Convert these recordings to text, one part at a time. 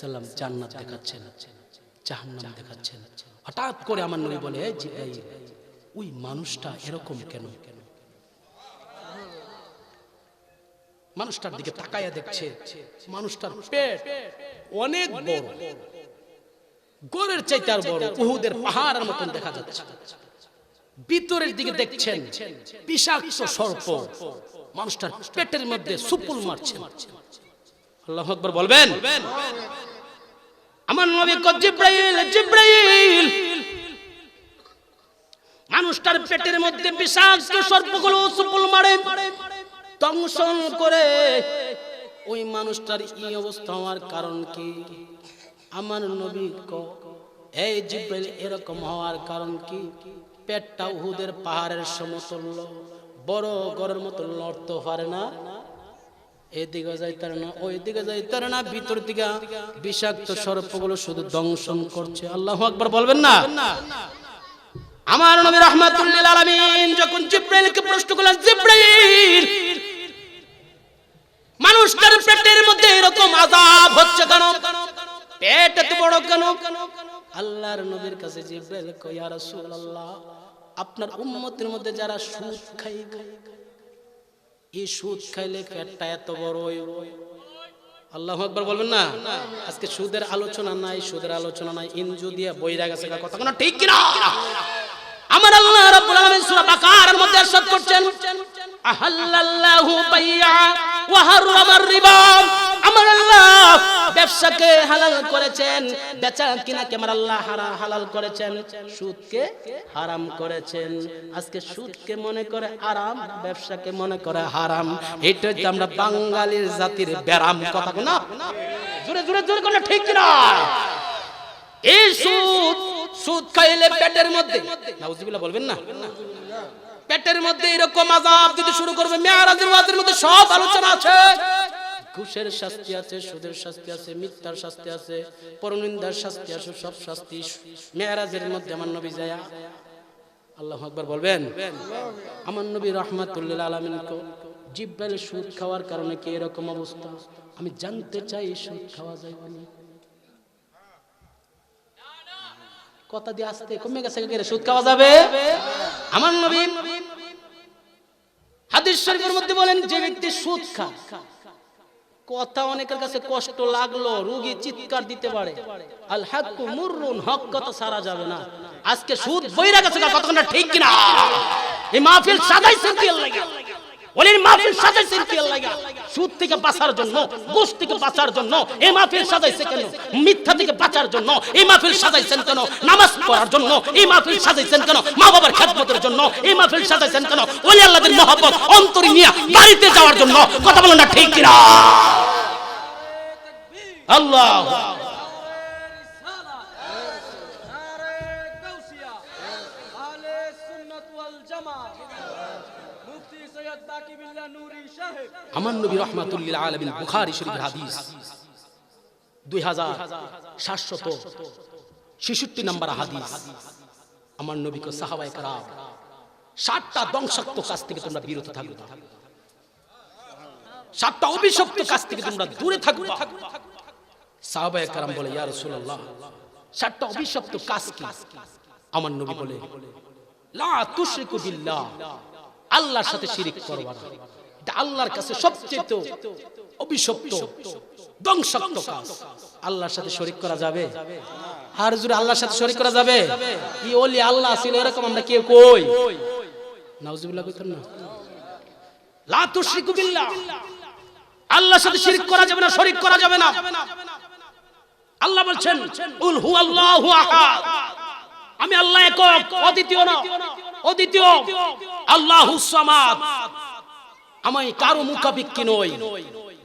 সাল্লাম জান্নাত দেখাচ্ছেন, জাহান্নাম দেখাচ্ছেন। হঠাৎ করে আমার নবী বলে, "এই ওই মানুষটা এরকম কেন? মানুষটার দিকে তাকায়া দেখছে, মানুষটার পেট অনেক বড়। গোরের চাইতে আর বড়, উহুদের পাহাড়ের মতন দেখা যাচ্ছে। ভিতরের দিকে দেখছেন, বিষাক্ত সর্প। মানুষটার পেটের মধ্যে সুপুল মারছে আল্লাহ আকবার বলবেন? আমার নবী জিব্রাইল জিব্রাইল। মানুষটার পেটের মধ্যে বিষাক্ত সর্পগুলো সুপুল মারে, দংশন করে। ওই মানুষটার এই অবস্থা হওয়ার কারণ কি? আমার নবী ক এই জিব্রাইল, এরকম হওয়ার কারণ কি? পেটটা উহুদের পাহাড়ের সমতুল্য বড় গড়ের মতো লড়তে পারে না? এদিকে যাইতার না ওই দিকে যাইতার না, ভিতর দিকে বিষাক্ত সর্পগুলো শুধু দংশন করছে। আল্লাহ আকবার বলবেন না? আমার নবী রহমাতুল্লিল আলামিন যখন জিব্রাইলকে প্রশ্ন করলেন, জিব্রাইল পেটের মধ্যে এরকম আযাব হচ্ছে কেন? পেট এত বড় কেন? আল্লাহর নবীর কাছে জিব্রাইল কয়, ইয়া রাসূলুল্লাহ, আপনার উম্মতের মধ্যে যারা সুদ খায় এই সুদ খাইলে পেটটা এত বড় হয় আল্লাহ আকবার বলবেন না আজকে সুদের আলোচনা নাই সুদের আলোচনা নাই ইনজু দিয়ে বইরা গেছে কথা কোনো ঠিক কিনা আমার আল্লাহ রাব্বুল আলামিন সূরা বাকারার মধ্যে ارشاد করছেন আহাল্লাল্লাহু বাইয়া ওয়া হারামার রিবা আমার আল্লাহ ব্যবসাকে হালাল করেছেন বেচা কিনাকে আমার আল্লাহ হালাল করেছেন, সুদকে হারাম করেছেন। আজকে সুদকে মনে করে আরাম, ব্যবসাকে মনে করে হারাম। এটা হচ্ছে আমরা বাঙালির জাতির ব্যারাম কথা না? জোরে জোরে জোরে কোন ঠিক না এই সুদ সুদ খাইলে পেটের মধ্যে নাউজুবিল্লাহ বলবেন না? পেটের মধ্যে এরকম আযাব যদি শুরু করবে, মেয়ারাজের ওয়াজের মধ্যে সব আলোচনা আছে। ঘুষের শাস্তি আছে, সুদের শাস্তি আছে, মিথ্যার শাস্তি আছে, পরনিন্দার শাস্তি আছে, সব শাস্তি মেয়ারাজের মধ্যে আমার নবী যায়। আল্লাহ আকবার বলবেন? আমার নবী রহমাতুল্লিল আলমিনকে জিব্রাইল সুদ খাওয়ার কারণে কি এরকম অবস্থা? আমি জানতে চাই সুদ খাওয়া যায় না। কথা দিয়ে আসতে কমে গেছে সুদ খাওয়া যাবে? আমার নবী হাদিস শরীফের মধ্যে বলেন, যে ব্যক্তি সুদ খা কথা অনেকের কাছে কষ্ট লাগল, রুগী চিৎকার দিতে পারে। আল হাক্কু মুররুন, হক কত সারা যাবে না। আজকে সুদ বইরা গেছে কতক্ষণ ঠিক কিনা? এই মাহফিল সাদাই কি লাগা ওলির মাহফিল সাজাইছেন কি লাগা? সুদ থেকে বাঁচার জন্য ঘুষ থেকে বাঁচার জন্য এই মাহফিল সাজাইছে কেন? মিথ্যা থেকে বাঁচার জন্য এই মাহফিল সাজাইছেন কেন? নামাজ পড়ার জন্য এই মাহফিল সাজাইছেন কেন? মা বাবার খেদমতের জন্য এই মাহফিল সাজাইছেন কেন? ওলি আল্লাহদের মহব্বত অন্তরে নিয়ে বাড়িতে যাওয়ার জন্য কথা বলেন না ঠিক কিনা? আল্লাহ আমার নবী রহমাতুল্লিল আলমিন বুখারি শরীফের হাদিস দুই হাজার সাতশত ছেষট্টি নম্বর হাদিস। আমার নবীকে সাহাবাই কারাম সাতটা দংশাত্মক কাজ থেকে তোমরা বিরত থাকবে। সাতটা অভিশপ্ত কাজ থেকে তোমরা দূরে থাকবে। সাহাবাই কারাম বলে, ইয়া রাসূলুল্লাহ, সাতটা অভিশপ্ত কাজ কি? আমার নবী বলে, লা তুশরিকু বিল্লাহ আল্লাহর সাথে শিরিক করবা না এটা আল্লাহর কাছে সবচেয়ে অভিশপ্ত, ধ্বংসাত্মক কাজ। আল্লাহর সাথে শরিক করা যাবে? আর জুড়ে আল্লাহর সাথে শরিক করা যাবে? কি ওলি আল্লাহ ছিল এরকম আমরা কেউ কই? নাউজুবিল্লাহ কইতেন না? লা তুশরিকু বিল্লাহ। আল্লাহর সাথে শিরিক করা যাবে না, শরিক করা যাবে না? আল্লাহ বলছেন, উল হু আল্লাহু আহাদ। আমি আল্লাহ একক, অদ্বিতীয় না। আল্লাহু সামাদ। আমি কারও মুখাপিক্ষি নই।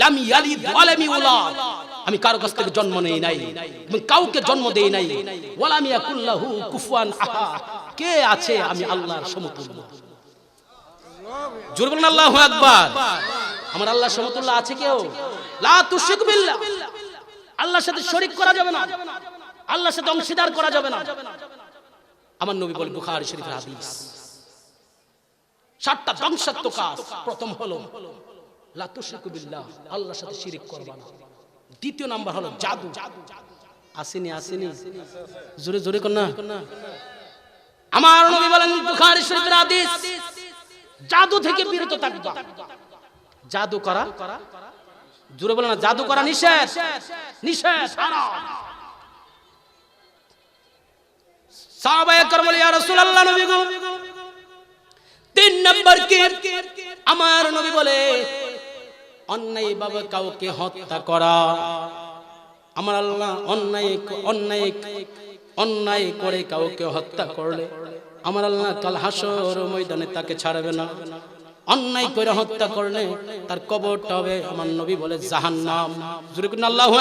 লাম আমি কারও কাছ থেকে জন্ম নেই নাই কাউকে জন্ম দেই নাই। ওয়ালাম কুফুয়ান কে আছে আমি আল্লাহর সমতুল্য? আকবার। আমার আল্লাহর সমতুল্য আছে কেউ? লা আল্লাহর সাথে শরীক করা যাবে না। আল্লাহর সাথে অংশীদার করা যাবে না। আমার নবী বলে বুখারী শরীফের হাদিস। সাতটা ধ্বংসাত্মক কাজ প্রথম হলো আল্লাহর সাথে শিরিক করবা না। দ্বিতীয় নাম্বার হলো জাদু। আসেনি আসেনি। জোরে জোরে কর না। আমার নবী বলেন বুখারী শরীফের হাদিস, জাদু থেকে বিরত থাকবা। জাদু করা? জোরে বলে না, জাদু করা নিষেধ? নিষেধ, হারাম। তিন নম্বর আমার নবী বলে কাউকে হত্যা করা। অন্যায় অন্যায় অন্যায় করে কাউকে হত্যা করলে, আমার আল্লাহ কাল হাসর ময়দানে তাকে ছাড়বে না। অন্যায় করে হত্যা করলে তার কবরটা হবে আমার নবী বলে জাহান্নাম। আল্লাহু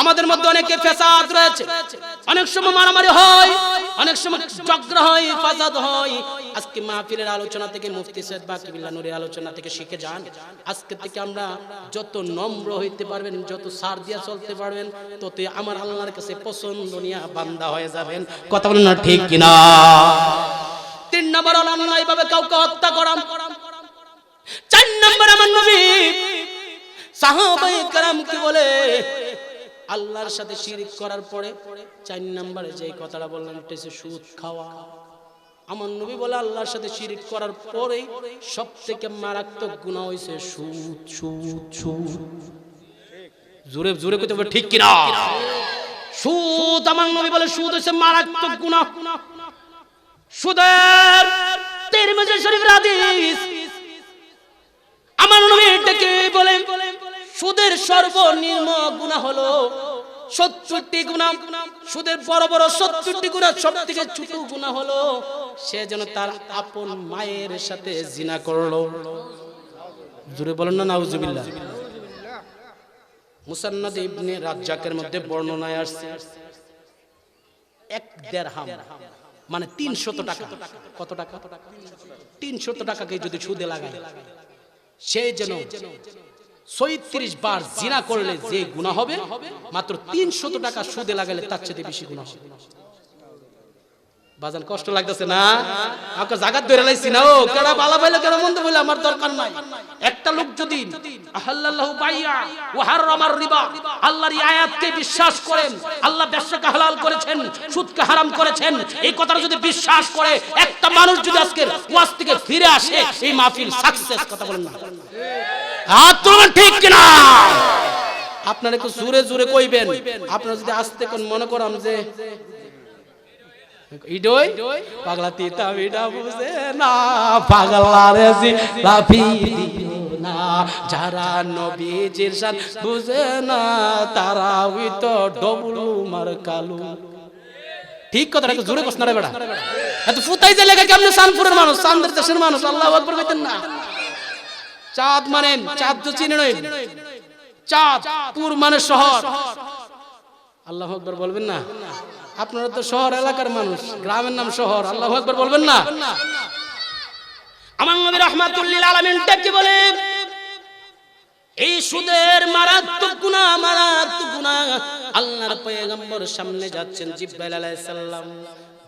আমাদের মধ্যে অনেকে ফেসাদ রয়েছে। অনেক সময় মারামারি হয়, অনেক সময় চক্র হয়, ফাসাদ হয়। আজকে মাহফিলের আলোচনা থেকে মুফতি সৈয়দ বাকিবিল্লাহ নূরের আলোচনা থেকে শিখে যান। আজকে থেকে আমরা যত নম্র হইতে পারবেন, যত সার দিয়া চলতে পারবেন, ততই আমার আল্লাহর কাছে পছন্দনীয় বান্দা হয়ে যাবেন। কথা বলেন না ঠিক কিনা? তিন নম্বর হলাম না এইভাবে কাউকে হত্যা করাম। চার নম্বর আমার নবী সাহাবাই কারাম কি বলে? আল্লাহর সাথে শিরিক করার পরে চার নম্বরে যে কথাটা বললাম, এটা হচ্ছে সুদ খাওয়া। আমার নবী বলে, আল্লাহর সাথে শিরিক করার পরে সব থেকে মারাত্মক গুণা হয়েছে সুদ সুদ সুদ। জোরে জোরে করতে হবে, ঠিক কিনা? সুদ, আমার নবী বলে, সুদ হচ্ছে মারাত্মক গুণা। সুদের তিরমিজি শরীফের হাদিস। আমার নবী এটাকে বলেন, সুদের সর্বনিম্ন গুনাহ হলো সত্তরটি গুনাহ। সুদের বড় বড় সত্তরটি গুনাহ সব থেকে ছোট গুনাহ হলো সে যেন তার আপন মায়ের সাথে জিনা করল। জুড়ে বলেন না, নাউজুবিল্লাহ। মুসান্নাদ ইবনে রাজ্জাকের মধ্যে বর্ণনায় আসছে, এক দেড়হাম। মানে তিনশত টাকা। কত টাকা? তিনশত টাকাকে যদি সুদে লাগায়, সে যেন ছয়ত্রিশ বার জিনা করলে যে গুণা হবে, মাত্র তিনশত টাকা সুদে লাগালে তার চেয়ে বেশি গুণা হবে। বাজান কষ্ট লাগতেছে না? আপনার জাগাত ধরে লাইছি না, ও, কেডা বালা পাইলে কেন মন্দ বলে আমার দরকার নাই। একটা লোক যদি বাইয়া হারামার রিবা, আল্লাহর এই আয়াতকে বিশ্বাস করেন, আল্লাহ ব্যবসাকে হালাল করেছেন, সুদকে হারাম করেছেন, এই কথাটা যদি বিশ্বাস করে, একটা মানুষ যদি আজকের ওয়াজ থেকে ফিরে আসে, এই মাহফিল সাকসেস কথা বলেন না। ঠিক কিনা? আপনারা একটু জোরে জোরে কইবেন। আপনারা যদি আসতে কোন মনে করাম যে ইডই? বিডা তো ঠিক কথা জোরে না বেটা। এত ফুতাই যে লেগে কেমনে সানপুরের মানুষ চান্দের দেশের মানুষ, আল্লাহ আকবার কইতেন না। চাঁদ মানেন চাঁদ তো চিনে নয় চাঁদ পুর মানে শহর। আল্লাহ আকবার বলবেন না? আপনারা তো শহর এলাকার মানুষ। গ্রামের নাম শহর। আল্লাহ একবার বলবেন না? আমার নবী রহমাতুল্লিল কি বলে? এই সুদের মারাত্মক গুণা মারাত্মক গুণা আল্লাহর পয়গম্বর সামনে যাচ্ছেন জিব্রাইল আলাইহিস সালাম।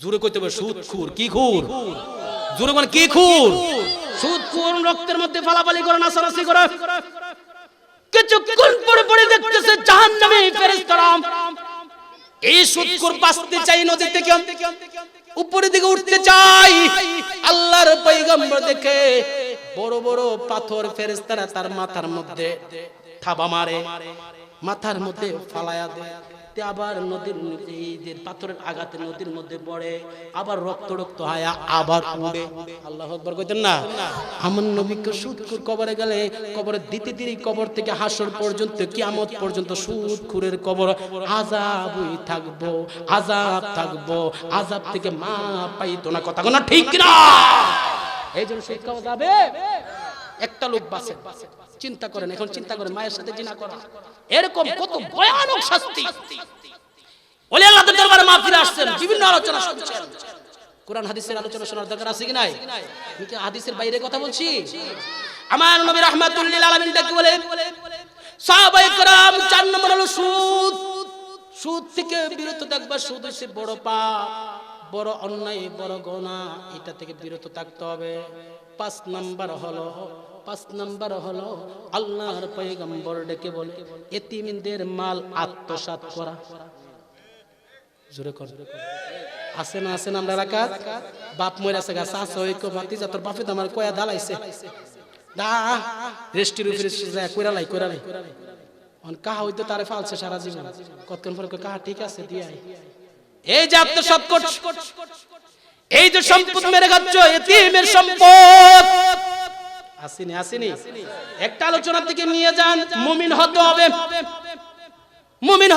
জোরে কইতে হবে, সুদ খুর, কি খুর? জোরে মানে কি খুর? সুদ খুর, রক্তের মধ্যে ফালাফালি করে নাসানাসি করে। কিছুক্ষণ পরে পরে দেখতেছে জাহান্নামে ফেরেশতারা। এই সুদকুর বাঁচতে চাই নদী থেকে উপরের দিকে উঠতে চাই। আল্লাহর পয়গম্বর দেখে বড় বড় পাথর ফেরেশতারা তার মাথার মধ্যে থাবা মারে, মাথার মধ্যে ফালায়া দেয়। তে আবার নদীর যে পাথরের আঘাতে নদীর মধ্যে পড়ে, আবার রক্ত রক্ত হয় আবার উড়ে। আল্লাহ আকবার কইতেন না? আমার নবীকে সুদকুর কবরে গেলে, কবরে দিতে দিতে কবর থেকে হাসর পর্যন্ত, কিয়ামত পর্যন্ত সুদ খুরের কবর আজাবই থাকব আজাব থাকব আজাব থেকে মা পাইতো না কথা না ঠিক না এই জন্য খাওয়া যাবে? একটা লোক বাসে চিন্তা করেন, এখন চিন্তা করেন, মায়ের সাথে জিনা করা। এরকম কত ভয়ানক শাস্তি ওলি আল্লাহদের দরবারে মাহফিলে আসছেন বিভিন্ন আলোচনা শুনছেন কোরআন হাদিসের আলোচনা শোনার দরকার আছে কি নাই আমি কি হাদিসের বাইরে কথা বলছি আমার নবী রাহমাতুল্লিল আলামিন ডাকে বলে সাহাবায়ে کرام চার নম্বর হলো সুদ সুদ থেকে বিরত থাকবা সুদ হচ্ছে বড় পাপ বড় অন্যায়, বড় গোনা, এটা থেকে বিরত থাকতে হবে। পাঁচ নাম্বার হলো, পাঁচ নাম্বার হলো আল্লাহর পয়গম্বর ডেকে বলে, এতিমদের মাল আত্মসাৎ করা। জোরে কর। আছে না আছে না, আমরা বাপ মরে আছে গা শাস হই কো বাতি যা তোর বাপে আমার কয়া দালাইছে দা রেস্টির উপরে যায়, কইরা লাই কইরা লাই। অন কাহা হইতো তারে ফালছে সারা জীবন। কতক্ষণ পরে কাহা ঠিক আছে দিয়াই এই যে আত্মসাৎ করছ এই যে সম্পদ মেরে খাচ্ছ, এতিমের সম্পদ। আসিনি আসিনি। একটা আলোচনার দিকে নিয়ে যান, মুমিন হতে হবে। মুমিন